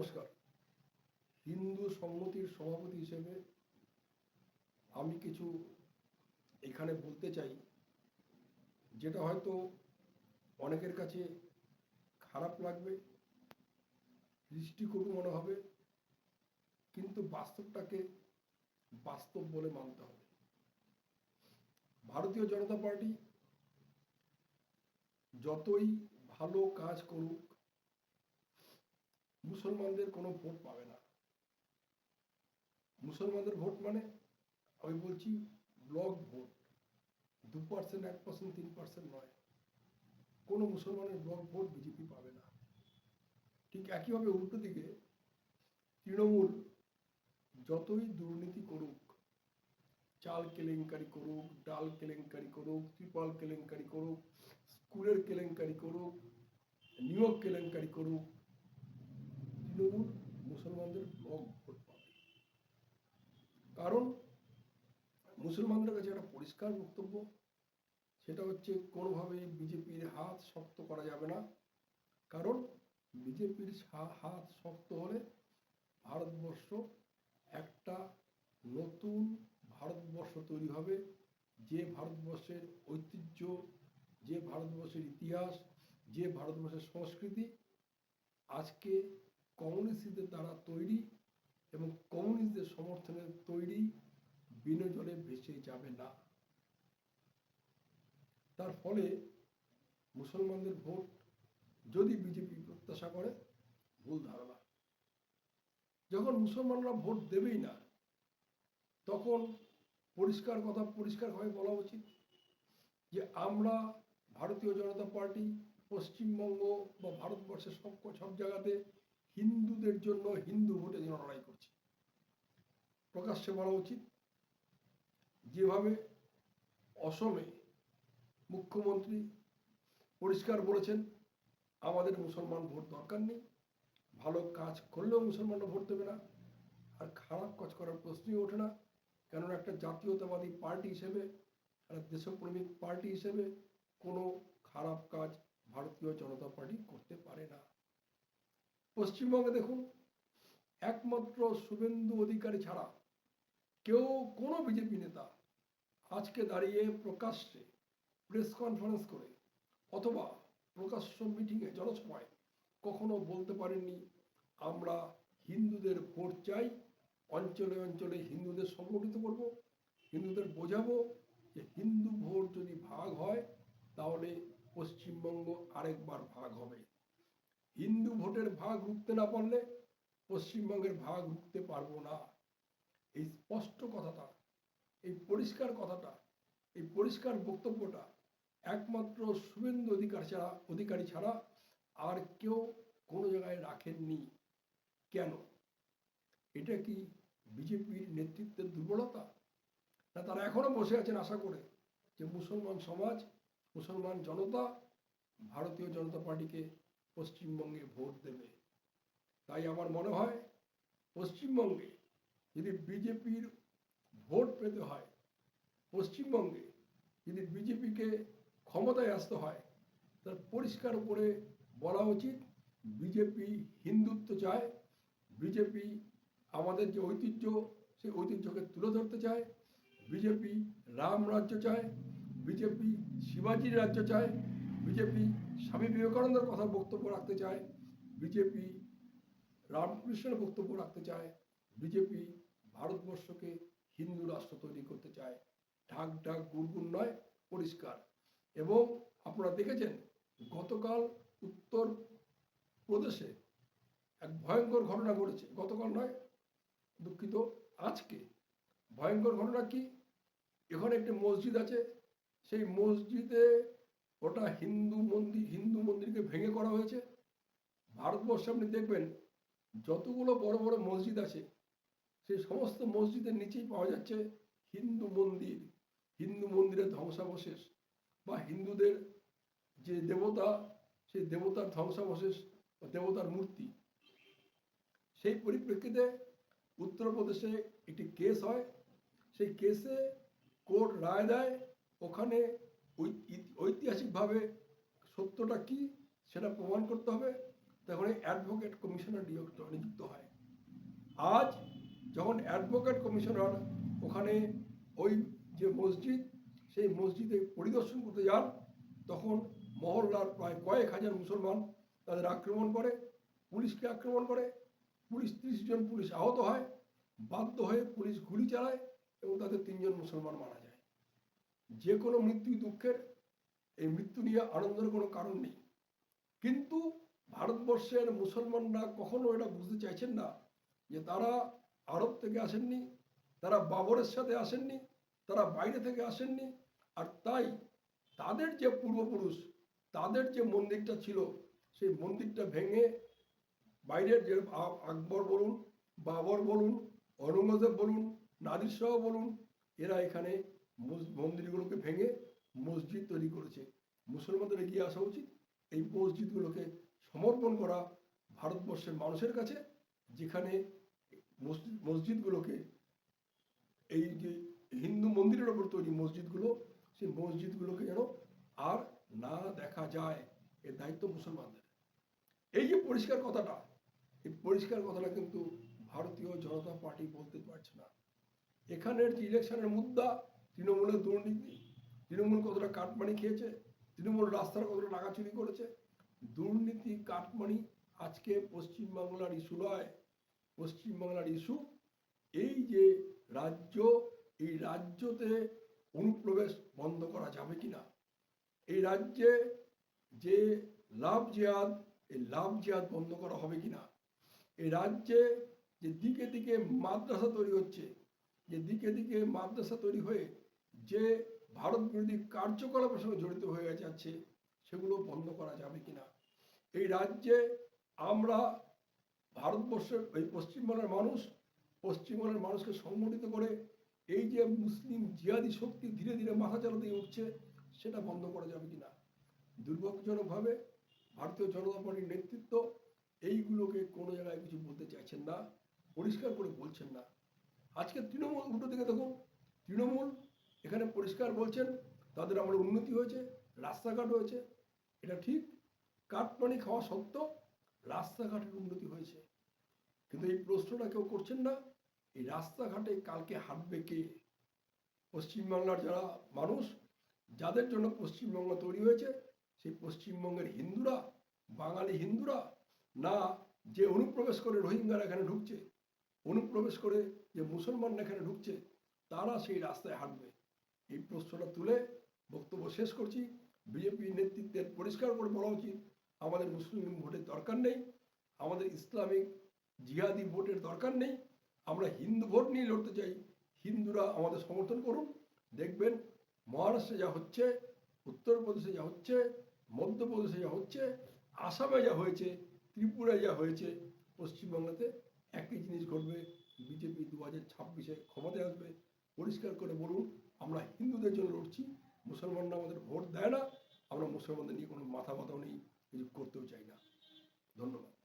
নমস্কার। হিন্দু সম্মতির সভাপতি হিসেবে আমি কিছু এখানে বলতে চাই, যেটা হয়তো অনেকের কাছে খারাপ লাগবে, দৃষ্টিকটু মনে হবে, কিন্তু বাস্তবটাকে বাস্তব বলে মানতে হবে। ভারতীয় জনতা পার্টি যতই ভালো কাজ করুক মুসলমানদের কোনো ভোট পাবে না। মুসলমানদের ভোট মানে আমি বলছি ব্লক ভোট দু পার্সেন্ট এক পার্সেন্ট তিন পার্সেন্ট নয়। কোনো মুসলমানের ব্লক ভোট বিজেপি পাবে না। ঠিক একইভাবে উল্টো দিকে তৃণমূল যতই দুর্নীতি করুক, চাল কেলেঙ্কারি করুক, ডাল কেলেঙ্কারি করুক, ত্রিপাল কেলেঙ্কারি করুক, স্কুলের কেলেঙ্কারি করুক, নিয়োগ কেলেঙ্কারি করুক তৃণমূল মুসলমানদের ব্লক ভোট পাবে। কারণ মুসলমানদের কাছে একটা পরিষ্কার বক্তব্য, সেটা হচ্ছে কোনোভাবেই বিজেপির হাত শক্ত করা যাবে না। কারণ বিজেপির হাত শক্ত হলে ভারতবর্ষ একটা নতুন ভারতবর্ষ তৈরি হবে। যে ভারতবর্ষের ঐতিহ্য, যে ভারতবর্ষের ইতিহাস, যে ভারতবর্ষের সংস্কৃতি, আজকে কমিউনিস্টদের দ্বারা তৈরি এবং কমিউনিস্টদের সমর্থনে তৈরি বিনা জলে ভেসে যাবে না। তার ফলে মুসলমানদের ভোট যদি বিজেপি প্রত্যাশা করে, ভুল ধারণা। যখন মুসলমানরা ভোট দেবেই না, তখন পরিষ্কার কথা পরিষ্কারভাবে বলা উচিত যে আমরা ভারতীয় জনতা পার্টি, পশ্চিমবঙ্গ বা ভারতবর্ষের সব সব জায়গাতে হিন্দুদের জন্য হিন্দু ভোটের জন্য লড়াই করছি। প্রকাশ্যে বলা উচিত, যেভাবে অসমে মুখ্যমন্ত্রী পরিষ্কার বলেছেন, আমাদের মুসলমান ভোট দরকার নেই, ভালো কাজ করলেও মুসলমানরা ভোট দেবে না, আর খারাপ কাজ করার প্রশ্নই ওঠে না। কেননা একটা জাতীয়তাবাদী পার্টি হিসেবে, একটা দেশপ্রেমিক পার্টি হিসেবে কোনো খারাপ কাজ ভারতীয় জনতা পার্টি করতে পারে না। পশ্চিমবঙ্গে দেখুন, একমাত্র শুভেন্দু অধিকারী ছাড়া কেউ কোনো বিজেপি নেতা আজকে দাঁড়িয়ে প্রকাশ্যে প্রেস কনফারেন্স করে অথবা প্রকাশ্য মিটিংয়ে জনসভায় কখনো বলতে পারেননি, আমরা হিন্দুদের ভোট চাই, অঞ্চলে অঞ্চলে হিন্দুদের সংগঠিত করব, হিন্দুদের বোঝাবো যে হিন্দু ভোট যদি ভাগ হয়, তাহলে পশ্চিমবঙ্গ আরেকবার ভাগ হবে। হিন্দু ভোটের ভাগ রুখতে না পারলে পশ্চিমবঙ্গের ভাগ রুখতে পারব না। এই স্পষ্ট কথাটা, এই পরিষ্কার কথাটা, এই পরিষ্কার বক্তব্যটা একমাত্র শুভেন্দু অধিকার ছাড়া, অধিকারী ছাড়া আর কেউ কোনো জায়গায় রাখেননি। কেন? এটা কি বিজেপির নেতৃত্বের দুর্বলতা? না তারা এখনও বসে আছেন আশা করে যে মুসলমান সমাজ, মুসলমান জনতা, ভারতীয় জনতা পার্টিকে পশ্চিমবঙ্গে ভোট দেবে। তাই আমার মনে হয়, পশ্চিমবঙ্গে যদি বিজেপির ভোট পেতে হয়, পশ্চিমবঙ্গে যদি বিজেপিকে ক্ষমতায় আসতে হয়, তার পরিষ্কার করে বলা উচিত, বিজেপি হিন্দুত্ব চায়, বিজেপি আমাদের যে ঐতিহ্য, সেই ঐতিহ্যকে তুলে ধরতে চায়, বিজেপি রাম রাজ্য চায়, বিজেপি শিবাজির রাজ্য চায়, বিজেপি স্বামী বিবেকানন্দের কথা বক্তব্য রাখতে চায়, বিজেপি রামকৃষ্ণের বক্তব্য রাখতে চায়, বিজেপি ভারতবর্ষকে হিন্দু রাষ্ট্র তৈরি করতে চায়। ঢাক ঢাক গুড়গুড় নয়, পরিষ্কার। এবং আপনারা দেখেছেন, গতকাল উত্তর প্রদেশে এক ভয়ঙ্কর ঘটনা ঘটেছে। গতকাল নয়, দুঃখিত, আজকে। ভয়ঙ্কর ঘটনা কি? এখানে একটি মসজিদ আছে। সেই মসজিদে ওটা হিন্দু মন্দির, হিন্দু মন্দিরকে ভেঙে করা হয়েছে। ভারতবর্ষে আপনি দেখবেন, যতগুলো বড় বড় মসজিদ আছে সেই সমস্ত মসজিদের নিচেই পাওয়া যাচ্ছে হিন্দু মন্দির। হিন্দু মন্দিরের ধ্বংসাবশেষ বা হিন্দুদের যে দেবতা, সেই দেবতার ধ্বংসাবশেষ বা দেবতার মূর্তি। সেই পরিপ্রেক্ষিতে উত্তরপ্রদেশে একটি কেস হয়। সেই কেসে কোর্ট রায় দেয়। ওখানে ঐতিহাসিকভাবে সত্যটা কি সেটা প্রমাণ করতে হবে। তখন অ্যাডভোকেট কমিশনার নিযুক্ত নিযুক্ত হয়। আজ যখন অ্যাডভোকেট কমিশনার ওখানে ওই যে মসজিদ, সেই মসজিদে পরিদর্শন করতে যান, তখন মহল্লার প্রায় কয়েক হাজার মুসলমান তাদের আক্রমণ করে, পুলিশকে আক্রমণ করে। পুলিশ ত্রিশ জন পুলিশ আহত হয়, বাধ্য হয়ে পুলিশ গুলি চালায় এবং তাদের তিনজন মুসলমান মারা যায়। যে কোনো মৃত্যুই দুঃখের, এই মৃত্যু নিয়ে আনন্দের কোনো কারণ নেই। কিন্তু ভারতবর্ষের মুসলমানরা কখনো এটা বুঝতে চাইছেন না যে তারা আরব থেকে আসেননি, তারা বাবরের সাথে আসেননি, তারা বাইরে থেকে আসেননি। আর তাই তাদের যে পূর্বপুরুষ, তাদের যে মন্দিরটা ছিল, সেই মন্দিরটা ভেঙে বাইরের যে আকবর বলুন, বাবর বলুন, ঔরঙ্গজেব বলুন নাদির শাহ বলুন, এরা এখানে মন্দিরগুলোকে ভেঙে মসজিদ তৈরি করেছে। মুসলমানদের এগিয়ে আসা উচিত। এই মসজিদগুলোকে সমর্পণ করা ভারতবর্ষের মানুষের কাছে, যেখানে মসজিদ, মসজিদগুলোকে এই যে হিন্দু মন্দিরের ওপর তৈরি মসজিদগুলো, সেই মসজিদগুলোকে যেন আর না দেখা যায়, এর দায়িত্ব মুসলমানদের। এই যে পরিষ্কার কথাটা, এই পরিষ্কার কথাটা কিন্তু ভারতীয় জনতা পার্টি বলতে পারছে না। এখানের যে ইলেকশনের মুদ্রা তৃণমূলের দুর্নীতি, তৃণমূল কতটা কাটমানি খেয়েছে, তৃণমূল রাস্তার কতটা লাগাচুরি করেছে। দুর্নীতি, কাটমানি আজকে পশ্চিমবাংলার ইস্যু নয়। পশ্চিমবাংলার ইস্যু এই যে রাজ্য, এই রাজ্যতে অনুপ্রবেশ বন্ধ করা যাবে কি না এই রাজ্যে যে লাভ জিহাদ এই লাভ জিহাদ বন্ধ করা হবে কিনা। এই রাজ্যে যে দিকে দিকে মাদ্রাসা তৈরি হচ্ছে, যে দিকে দিকে মাদ্রাসা তৈরি হয়ে যে ভারত বিরোধী কার্যকলাপের সঙ্গে জড়িত হয়ে যাচ্ছে, সেগুলো বন্ধ করা যাবে কিনা? এই রাজ্যে আমরা ভারতবর্ষের, এই পশ্চিমবঙ্গের মানুষ পশ্চিমবঙ্গের মানুষকে সংগঠিত করে এই যে মুসলিম জিহাদি শক্তি ধীরে ধীরে মাথা চালাতে উঠছে, সেটা বন্ধ করা যাবে কিনা? দুর্ভাগ্যজনকভাবে ভারতীয় জনতা পার্টির নেতৃত্ব এইগুলোকে কোনো জায়গায় কিছু বলতে চাইছেন না, পরিষ্কার করে বলছেন না। আজকে তৃণমূল উল্টো দিকে দেখুন, তৃণমূল এখানে পরিষ্কার বলছেন, তাদের আমার উন্নতি হয়েছে, রাস্তাঘাট হয়েছে, এটা ঠিক। কাঠপানি খাওয়া সত্ত্বেও রাস্তাঘাটের উন্নতি হয়েছে। কিন্তু এই প্রশ্নটা কেউ করছেন না, এই রাস্তাঘাটে কালকে হাঁটবে কে? পশ্চিমবাংলার যারা মানুষ, যাদের জন্য পশ্চিমবঙ্গ তৈরি হয়েছে, সেই পশ্চিমবঙ্গের হিন্দুরা, বাঙালি হিন্দুরা, না যে অনুপ্রবেশ করে রোহিঙ্গারা এখানে ঢুকছে, অনুপ্রবেশ করে যে মুসলমানরা এখানে ঢুকছে, তারা সেই রাস্তায় হাঁটবে। এই প্রশ্নটা তুলে বক্তব্য শেষ করছি। বিজেপি নেতৃত্বের পরিষ্কার করে বলা উচিত, আমাদের মুসলিম ভোটের দরকার নেই, আমাদের ইসলামিক জিহাদি ভোটের দরকার নেই, আমরা হিন্দু ভোট নিয়ে লড়তে চাই, হিন্দুরা আমাদের সমর্থন করুন। দেখবেন মহারাষ্ট্রে যা হচ্ছে, উত্তরপ্রদেশে যা হচ্ছে, মধ্যপ্রদেশে যা হচ্ছে, আসামে যা হয়েছে, ত্রিপুরায় যা হয়েছে পশ্চিমবাংলাতে একই জিনিস ঘটবে। বিজেপি দু হাজার ছাব্বিশে ক্ষমতায় আসবে। পরিষ্কার করে বলুন আমরা হিন্দুদের জন্য লড়ছি, মুসলমানরা আমাদের ভোট দেয় না, আমরা মুসলমানদের নিয়ে কোনো মাথা ব্যথাও নেই, কিছু করতেও চাই না। ধন্যবাদ।